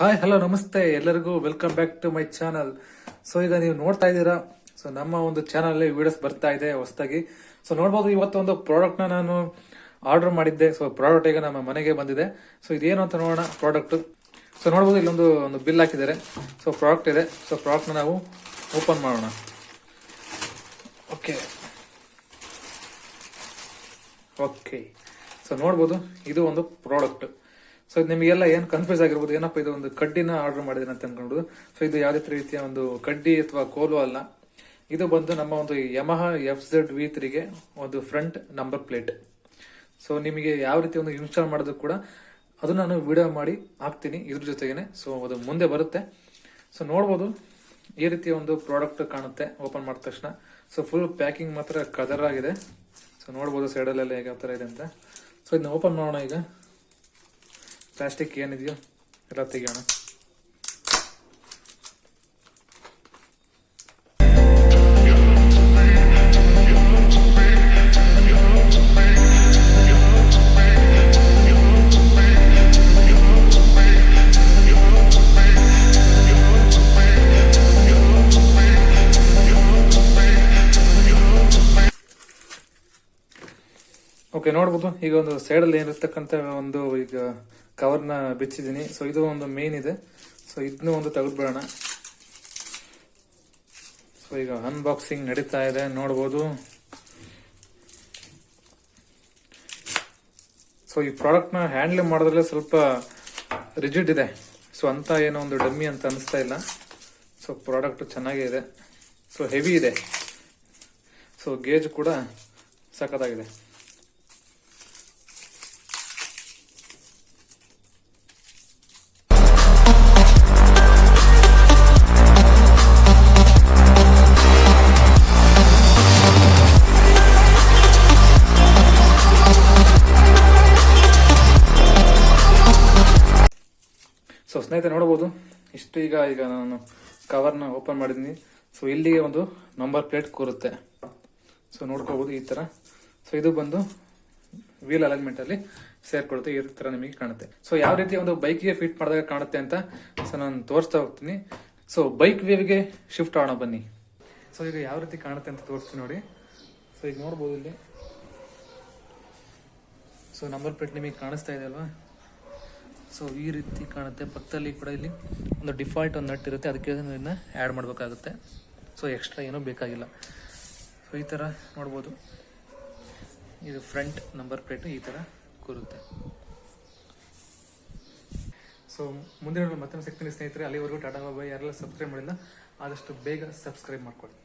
Hi hello ನಮಸ್ತೆ. ಎಲ್ಲರಿಗೂ welcome back to my channel so ಈಗ ನೀವು ನೋಡ್ತಾ ಇದ್ದೀರಾ? ಸೊ ನಮ್ಮ ಒಂದು ಚಾನಲ್ ವಿಡಿಯೋಸ್ ಬರ್ತಾ ಇದೆ ಹೊಸದಾಗಿ. ಸೊ ನೋಡ್ಬೋದು, ಇವತ್ತು ಒಂದು ಪ್ರಾಡಕ್ಟ್ನ ನಾನು ಆರ್ಡರ್ ಮಾಡಿದ್ದೆ. ಸೊ ಪ್ರಾಡಕ್ಟ್ ಈಗ ನಮ್ಮ ಮನೆಗೆ ಬಂದಿದೆ. ಸೊ ಇದೇನು ಅಂತ ನೋಡೋಣ ಪ್ರಾಡಕ್ಟ್ ಸೊ ನೋಡ್ಬೋದು, ಇಲ್ಲೊಂದು, ಒಂದು ಬಿಲ್ ಹಾಕಿದ್ದಾರೆ. ಸೊ ಪ್ರಾಡಕ್ಟ್ ಇದೆ. ಸೊ ಪ್ರಾಡಕ್ಟ್ನ ನಾವು ಓಪನ್ ಮಾಡೋಣ. ಓಕೆ ಓಕೆ ಸೊ ನೋಡ್ಬೋದು, ಇದು ಒಂದು ಪ್ರಾಡಕ್ಟ್ ಸೊ ನಿಮಗೆಲ್ಲ ಏನು ಕನ್ಫ್ಯೂಸ್ ಆಗಿರ್ಬೋದು? ಏನಪ್ಪ ಇದು ಒಂದು ಕಡ್ಡಿನ ಆರ್ಡರ್ ಮಾಡಿದ್ದೀನಿ ಅಂತ ಅನ್ಕೊಂಡು ಸೊ ಇದು ಯಾವುದೇ ರೀತಿಯ ಒಂದು ಕಡ್ಡಿ ಅಥವಾ ಕೋಲು ಅಲ್ಲ. ಇದು ಬಂದು ನಮ್ಮ ಒಂದು ಯಮಹ ಎಫ್ ಝೆಡ್ ವಿ ತ್ರೀಗೆ ಒಂದು ಫ್ರಂಟ್ ನಂಬರ್ ಪ್ಲೇಟ್ ಸೊ ನಿಮಗೆ ಯಾವ ರೀತಿ ಒಂದು ಇನ್ಸ್ಟಾಲ್ ಮಾಡೋದು ಕೂಡ ಅದು ನಾನು ವಿಡಿಯೋ ಮಾಡಿ ಹಾಕ್ತೀನಿ ಇದ್ರ ಜೊತೆಗೇನೆ. ಸೊ ಅದು ಮುಂದೆ ಬರುತ್ತೆ. ಸೊ ನೋಡ್ಬೋದು. ಈ ರೀತಿಯ ಒಂದು ಪ್ರಾಡಕ್ಟ್ ಕಾಣುತ್ತೆ ಓಪನ್ ಮಾಡಿದ ತಕ್ಷಣ. ಸೊ ಫುಲ್ ಪ್ಯಾಕಿಂಗ್ ಮಾತ್ರ ಕದರ್ ಆಗಿದೆ. ಸೊ ನೋಡ್ಬೋದು ಸೈಡಲ್ಲೆಲ್ಲ ಹೇಗೆ ಯಾವ ಥರ ಇದೆ ಅಂತ. ಸೊ ಇದನ್ನ ಓಪನ್ ಮಾಡೋಣ ಈಗ. ಪ್ಲಾಸ್ಟಿಕ್ ಏನಿದೆಯೋ ಎಲ್ಲ ತೆಗಿಯೋಣ Okay ನೋಡ್ಬೋದು. ಈಗ ಒಂದು ಸೈಡಲ್ಲಿ ಏನಿರ್ತಕ್ಕಂಥ ಒಂದು ಈಗ ಕವರ್ನ ಬಿಚ್ಚಿದ್ದೀನಿ. ಸೊ ಇದು ಒಂದು ಮೇನ್ ಇದೆ. ಸೊ ಇದನ್ನು ಒಂದು ತೆಗೆದ್ಬಿಡೋಣ. ಸೊ ಈಗ ಅನ್ಬಾಕ್ಸಿಂಗ್ ನಡೀತಾ ಇದೆ. ನೋಡ್ಬೋದು. ಸೊ ಈ ಪ್ರಾಡಕ್ಟ್ನ ಹ್ಯಾಂಡ್ಲ್ ಮಾಡಿದ್ರೆ ಸ್ವಲ್ಪ ರಿಜಿಡ್ ಇದೆ. ಸೊ ಅಂತ ಏನೋ ಒಂದು ಡಮ್ಮಿ ಅಂತ ಅನಿಸ್ತಾ ಇಲ್ಲ. ಸೊ ಪ್ರಾಡಕ್ಟ್ ಚೆನ್ನಾಗೇ ಇದೆ. ಸೊ ಹೆವಿ ಇದೆ. ಸೊ ಗೇಜ್ ಕೂಡ ಸಖತ್ತಾಗಿದೆ. ಸೊ ಸ್ನೇಹಿತರೆ, ನೋಡ್ಬೋದು. ಇಷ್ಟು ಈಗ ಈಗ ನಾನು ಕವರ್ನ ಓಪನ್ ಮಾಡಿದ್ದೀನಿ. ಸೊ ಇಲ್ಲಿಗೆ ಒಂದು ನಂಬರ್ ಪ್ಲೇಟ್ ಕೂರುತ್ತೆ. ಸೊ ನೋಡ್ಕೋಬಹುದು ಈ ತರ. ಸೊ ಇದು ಬಂದು ವೀಲ್ ಅಲೈನ್ಮೆಂಟ್ ಅಲ್ಲಿ ಸೇರ್ಕೊಳುತ್ತೆ. ಈ ತರ ನಿಮಗೆ ಕಾಣುತ್ತೆ. ಸೊ ಯಾವ ರೀತಿ ಒಂದು ಬೈಕಿಗೆ ಫಿಟ್ ಮಾಡಿದಾಗ ಕಾಣುತ್ತೆ ಅಂತ ಸೊ, ನಾನು ತೋರಿಸ್ತಾ ಹೋಗ್ತೀನಿ. ಸೊ ಬೈಕ್ ವೇವ್ಗೆ ಶಿಫ್ಟ್ ಆಗೋಣ ಬನ್ನಿ. ಸೊ ಈಗ ಯಾವ ರೀತಿ ಕಾಣುತ್ತೆ ಅಂತ ತೋರಿಸ್ತೀನಿ ನೋಡಿ. ಸೊ ಈಗ ನೋಡ್ಬೋದು ಇಲ್ಲಿ. ಸೊ ನಂಬರ್ ಪ್ಲೇಟ್ ನಿಮಗೆ ಕಾಣಿಸ್ತಾ ಇದೆ ಅಲ್ವಾ? ಸೊ ಈ ರೀತಿ ಕಾಣುತ್ತೆ. ಪಕ್ಕದಲ್ಲಿ ಕೂಡ ಇಲ್ಲಿ ಒಂದು ಡಿಫಾಲ್ಟ್ ಒಂದು ನಟ್ ಇರುತ್ತೆ. ಅದಕ್ಕೆ ಇದನ್ನು ಆ್ಯಡ್ ಮಾಡಬೇಕಾಗುತ್ತೆ. ಸೊ ಎಕ್ಸ್ಟ್ರಾ ಏನೂ ಬೇಕಾಗಿಲ್ಲ. ಸೊ ಈ ಥರ ನೋಡ್ಬೋದು. ಇದು ಫ್ರಂಟ್ ನಂಬರ್ ಪ್ಲೇಟು ಈ ಥರ ಕೂರುತ್ತೆ. ಸೊ ಮುಂದಿನ ಮತ್ತೊಂದು ಸಿಗ್ತೀನಿ ಸ್ನೇಹಿತರೆ. ಅಲ್ಲಿವರೆಗೂ ಟಾಟಾ ಬಾಬಾ ಯಾರೆಲ್ಲ ಸಬ್ಸ್ಕ್ರೈಬ್ ಮಾಡಿಲ್ಲ, ಆದಷ್ಟು ಬೇಗ ಸಬ್ಸ್ಕ್ರೈಬ್ ಮಾಡ್ಕೊಳ್ಳಿ.